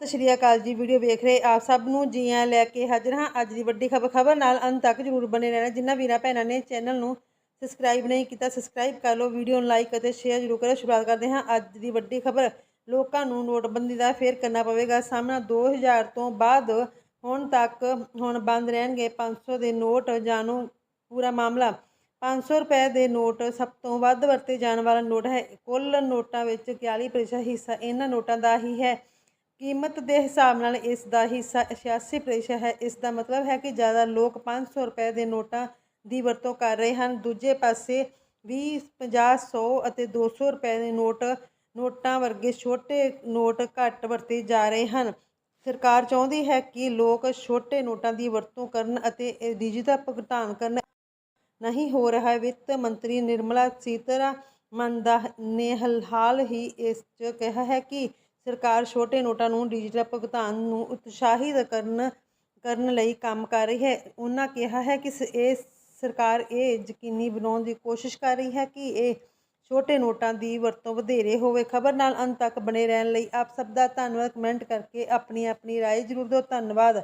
ਸਤਿ ਸ਼੍ਰੀ ਅਕਾਲ ਜੀ, ਵੀਡੀਓ ਵੇਖ ਰਹੇ ਆਪ ਸਭ ਨੂੰ, ਜੀਆਂ ਲੈ ਕੇ ਹਾਜ਼ਰ ਹਾਂ। ਅੱਜ ਦੀ ਵੱਡੀ ਖਬਰ ਖਬਰ ਨਾਲ ਅੰਤ ਤੱਕ ਜਰੂਰ ਬਣੇ ਰਹਿਣਾ। ਜਿਨ੍ਹਾਂ ਵੀਰਾਂ ਭੈਣਾਂ ਨੇ ਚੈਨਲ ਨੂੰ ਸਬਸਕ੍ਰਾਈਬ ਨਹੀਂ ਕੀਤਾ, ਸਬਸਕ੍ਰਾਈਬ ਕਰ ਲਓ, ਵੀਡੀਓ ਨੂੰ ਲਾਈਕ ਅਤੇ ਸ਼ੇਅਰ ਜਰੂਰ ਕਰੋ। ਸ਼ੁਰੂਆਤ ਕਰਦੇ ਹਾਂ ਅੱਜ ਦੀ ਵੱਡੀ ਖਬਰ। ਲੋਕਾਂ ਨੂੰ ਨੋਟਬੰਦੀ ਦਾ ਫੇਰ ਕਰਨਾ ਪਵੇਗਾ। ਸਾਹਮਣਾ 2000 ਤੋਂ ਬਾਅਦ ਹੁਣ ਤੱਕ ਹੁਣ ਬੰਦ ਰਹਿਣਗੇ 500 ਦੇ ਨੋਟ, ਜਾਣੋ ਪੂਰਾ ਮਾਮਲਾ। 500 ਰੁਪਏ ਦੇ ਨੋਟ ਸਭ ਤੋਂ ਵੱਧ ਵਰਤੇ ਜਾਣ ਵਾਲਾ ਨੋਟ ਹੈ। ਕੁੱਲ ਨੋਟਾਂ ਵਿੱਚ 41% ਹਿੱਸਾ ਇਹਨਾਂ ਨੋਟਾਂ ਦਾ ਹੀ ਹੈ। ਕੀਮਤ ਦੇ ਹਿਸਾਬ ਨਾਲ ਇਸ ਦਾ ਹਿੱਸਾ 86% ਹੈ। ਇਸ ਦਾ ਮਤਲਬ ਹੈ ਕਿ ਜ਼ਿਆਦਾ ਲੋਕ 500 ਰੁਪਏ ਦੇ ਨੋਟਾਂ ਦੀ ਵਰਤੋਂ ਕਰ ਰਹੇ ਹਨ। ਦੂਜੇ ਪਾਸੇ 20 50 100 ਅਤੇ 200 ਰੁਪਏ ਦੇ ਨੋਟ, ਨੋਟਾਂ ਵਰਗੇ ਛੋਟੇ ਨੋਟ ਘੱਟ ਵਰਤੇ ਜਾ ਰਹੇ ਹਨ। ਸਰਕਾਰ ਚਾਹੁੰਦੀ ਹੈ ਕਿ ਲੋਕ ਛੋਟੇ ਨੋਟਾਂ ਦੀ ਵਰਤੋਂ ਕਰਨ ਅਤੇ ਡਿਜੀਟਲ ਭੁਗਤਾਨ ਕਰਨ। ਨਹੀਂ ਹੋ ਰਿਹਾ। ਵਿੱਤ ਮੰਤਰੀ ਨਿਰਮਲਾ ਸੀਤਾਰਮਨ ਦਾ ਨੇ ਹਲ- ਹਾਲ ਹੀ ਇਸ 'ਚ ਕਿਹਾ ਹੈ ਕਿ ਸਰਕਾਰ ਛੋਟੇ ਨੋਟਾਂ ਨੂੰ ਡਿਜੀਟਲ ਭੁਗਤਾਨ ਨੂੰ ਉਤਸ਼ਾਹਿਤ ਕਰਨ ਕਰਨ ਲਈ ਕੰਮ ਕਰ ਰਹੀ ਹੈ ਉਹਨਾਂ ਕਿਹਾ ਹੈ ਕਿ ਸ- ਇਹ ਸਰਕਾਰ ਇਹ ਯਕੀਨੀ ਬਣਾਉਣ ਦੀ ਕੋਸ਼ਿਸ਼ ਕਰ ਰਹੀ ਹੈ ਕਿ ਇਹ ਛੋਟੇ ਨੋਟਾਂ ਦੀ ਵਰਤੋਂ ਵਧੇਰੇ ਹੋਵੇ ਖਬਰ ਨਾਲ ਅੰਤ ਤੱਕ ਬਣੇ ਰਹਿਣ ਲਈ ਆਪ ਸਭ ਦਾ ਧੰਨਵਾਦ ਕਮੈਂਟ ਕਰਕੇ ਆਪਣੀ ਆਪਣੀ رائے ਜ਼ਰੂਰ ਦਿਓ ਧੰਨਵਾਦ